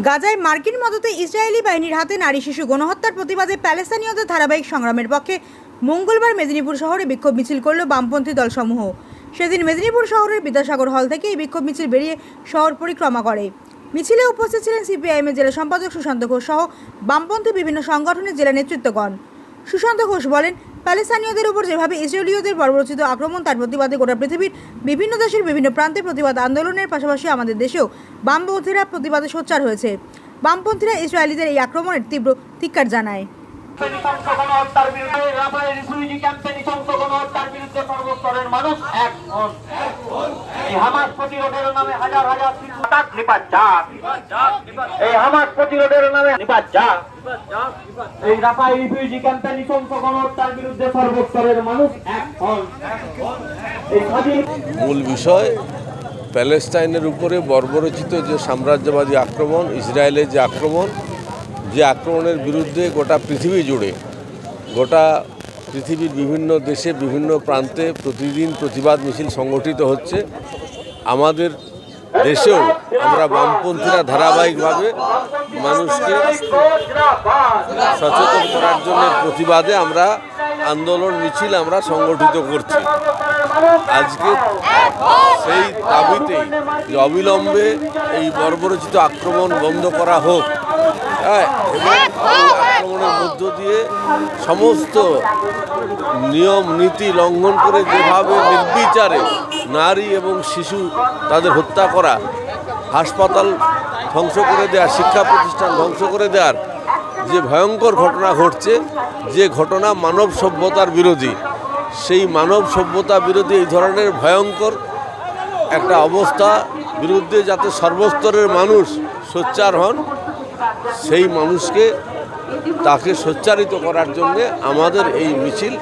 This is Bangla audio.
গাজায় মার্কিন মদতে ইসরায়েলি বাহিনীর হাতে নারী শিশু গণহত্যার প্রতিবাদে প্যালেস্তানীয়দের ধারাবাহিক সংগ্রামের পক্ষে মঙ্গলবার মেদিনীপুর শহরে বিক্ষোভ মিছিল করল বামপন্থী দলসমূহ। সেদিন মেদিনীপুর শহরের বিদ্যাসাগর হল থেকে এই বিক্ষোভ মিছিল বেরিয়ে শহর পরিক্রমা করে। মিছিলে উপস্থিত ছিলেন সিপিআইএমের জেলা সম্পাদক সুশান্ত ঘোষ সহ বামপন্থী বিভিন্ন সংগঠনের জেলা নেতৃত্বগণ। সুশান্ত ঘোষ বলেন প্যালেস্তানীয়দের উপর যেভাবে ইসরায়েলীয়দের বর্বরচিত আক্রমণ, তার প্রতিবাদে গোটা পৃথিবীর বিভিন্ন দেশের বিভিন্ন প্রান্তে প্রতিবাদ আন্দোলনের পাশাপাশি আমাদের দেশেও বামপন্থীরা প্রতিবাদে সোচ্চার হয়েছে। বামপন্থীরা ইসরায়েলিদের এই আক্রমণের তীব্র ধিক্কার জানায়। মানুষ এক এই হামাস প্রতিরোধের নামে হাজার হাজার এই রাফায় রিফিউজি ক্যাম্পে গণহত্যার বিরুদ্ধে মানুষ এক হন। মূল বিষয়, প্যালেস্টাইনের উপরে বর্বরচিত যে সাম্রাজ্যবাদী আক্রমণ, ইসরায়েলের যে আক্রমণ, যে আক্রমণের বিরুদ্ধে গোটা পৃথিবী জুড়ে, গোটা পৃথিবীর বিভিন্ন দেশে, বিভিন্ন প্রান্তে প্রতিদিন প্রতিবাদ মিছিল সংগঠিত হচ্ছে। আমাদের দেশেও আমরা বামপন্থীরা ধারাবাহিকভাবে মানুষকে সচেতন করার জন্য প্রতিবাদে আমরা আন্দোলন, মিছিল আমরা সংগঠিত করছি। আজকে সেই দাবিতেই যে অবিলম্বে এই বর্বরচিত আক্রমণ বন্ধ করা হোক হ্যাঁ। আক্রমণের মধ্য দিয়ে সমস্ত নিয়ম, নীতি লঙ্ঘন করে যেভাবে নির্বিচারে নারী এবং শিশু তাদের হত্যা করা, হাসপাতাল ধ্বংস করে দেওয়া, শিক্ষা প্রতিষ্ঠান ধ্বংস করে দেওয়ার যে ভয়ঙ্কর ঘটনা ঘটছে, যে ঘটনা মানব সভ্যতার বিরোধী, সেই মানব সভ্যতা বিরোধী এই ধরনের ভয়ঙ্কর একটা অবস্থা বিরুদ্ধে যাতে সর্বস্তরের মানুষ সোচ্চার হন সেই মানুষকে তাকে সোচ্চারিত করার জন্যে আমাদের এই মিছিল